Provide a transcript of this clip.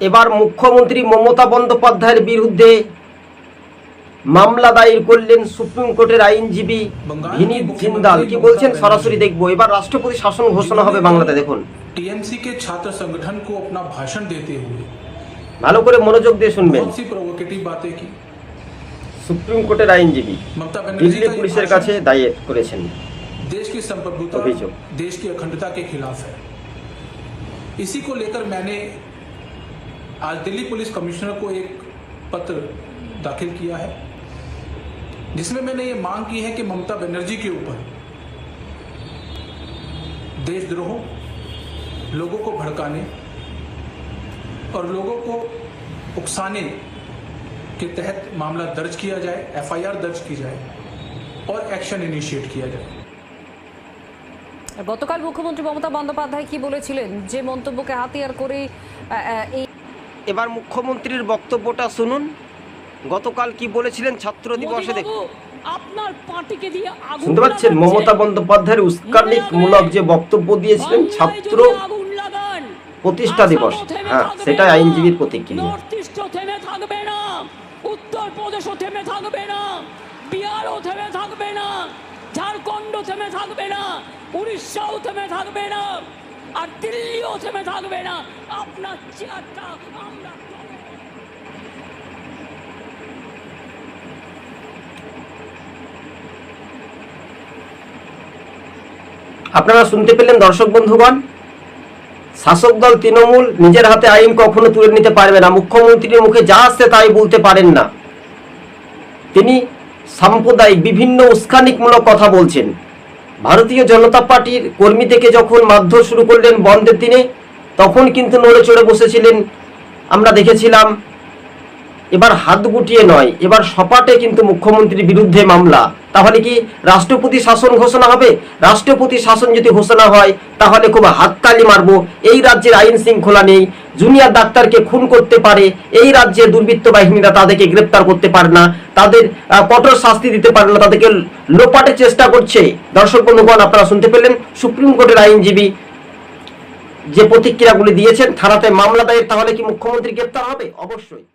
এবার মুখ্যমন্ত্রী মমতা বন্দ্যোপাধ্যায়ের বিরুদ্ধে মামলা দায়ের করলেন সুপ্রিম কোর্টের আইনজীবী ভিনীত জিন্দাল কি বলছেন সরাসরি দেখবো এবার রাষ্ট্রপতি শাসন ঘোষণা হবে বাংলাতে দেখুন टीएमसी के छात्र संगठन को अपना भाषण देते हुए ভালো করে মনোযোগ দিয়ে শুনবেন बहुत सी प्रोवोकेटिव बातें की সুপ্রিম কোর্টের আইনজীবী ममता बनर्जी দিল্লি का ये পুলিশের भाषण কাছে দায়ের করেছেন देश की संप्रभुता अभियोग। देश की अखंडता के खिलाफ है इसी को लेकर मैंने आज दिल्ली पुलिस कमिश्नर को एक पत्र दाखिल किया है जिसमें मैंने ये मांग की है कि ममता बनर्जी के ऊपर देशद्रोह लोगों को भड़काने और लोगों को उकसाने के तहत मामला दर्ज किया जाए एफआईआर दर्ज की जाए और एक्शन इनिशिएट किया जाए গতকাল মুখ্যমন্ত্রী মমতা বন্দ্যোপাধ্যায় কি বলেছিলেন যে মন্তব্যকে হাতিয়ার করে এই এবার মুখ্যমন্ত্রীর বক্তব্যটা শুনুন। গতকাল কি বলেছিলেন ছাত্র দিবসে দেখুন আপনার পার্টিকে দিয়ে শুনতে পাচ্ছেন? মমতা বন্দ্যোপাধ্যায়ের উস্কানিমূলক যে বক্তব্য দিয়েছিলেন ছাত্র প্রতিষ্ঠা দিবস। থেমে হ্যাঁ থাকবে সেটাই আইনজীবীর প্রতিক্রিয়া। থেমে থাকবে না। উত্তর প্রদেশও থেমে থাকবে না। বিহারও থেমে থাকবে না। ঝাড়খণ্ড থেমে থাকবে না। উড়িষ্যাও থেমে থাকবে না। আর দিল্লিও থেমে থাকবে না। আপনার চেয়ারটা আমরা আপনারা শুনতে পেলেন দর্শক বন্ধুগণ, শাসক দল তৃণমূল নিজের হাতে আইন কখনো তুলে নিতে পারবে না। মুখ্যমন্ত্রীর মুখে যা আসছে তাই বলতে পারেন না। তিনি সাম্প্রদায়িক বিভিন্ন উস্কানিকমূলক কথা বলছেন। ভারতীয় জনতা পার্টির কর্মী থেকে যখন মারধর শুরু করলেন বন্ধের দিনে, তখন কিন্তু নড়ে চড়ে বসেছিলেন। আমরা দেখেছিলাম এবার হাত গুটিয়ে নয়, এবার সপাটে কিন্তু মুখ্যমন্ত্রীর বিরুদ্ধে মামলা। তাহলে কি রাষ্ট্রপতি শাসন ঘোষণা হবে? রাষ্ট্রপতি শাসন যদি ঘোষণা হয়, তাহলে খুব হাততালি মারবো। এই রাজ্যের আইন শৃঙ্খলা নেই, জুনিয়র ডাক্তারকে খুন করতে পারে, এই রাজ্যের দুর্বৃত্ত বাহিনীরা তাদেরকে গ্রেপ্তার করতে পারে না, তাদের কঠোর শাস্তি দিতে পারে না, তাদেরকে লোপাটে চেষ্টা করছে। দর্শক বন্ধুগণ, আপনারা শুনতে পেলেন সুপ্রিম কোর্টের আইনজীবী যে প্রতিক্রিয়াগুলি দিয়েছেন, থানাতে মামলা দায়ের, তাহলে কি মুখ্যমন্ত্রী গ্রেপ্তার হবে? অবশ্যই।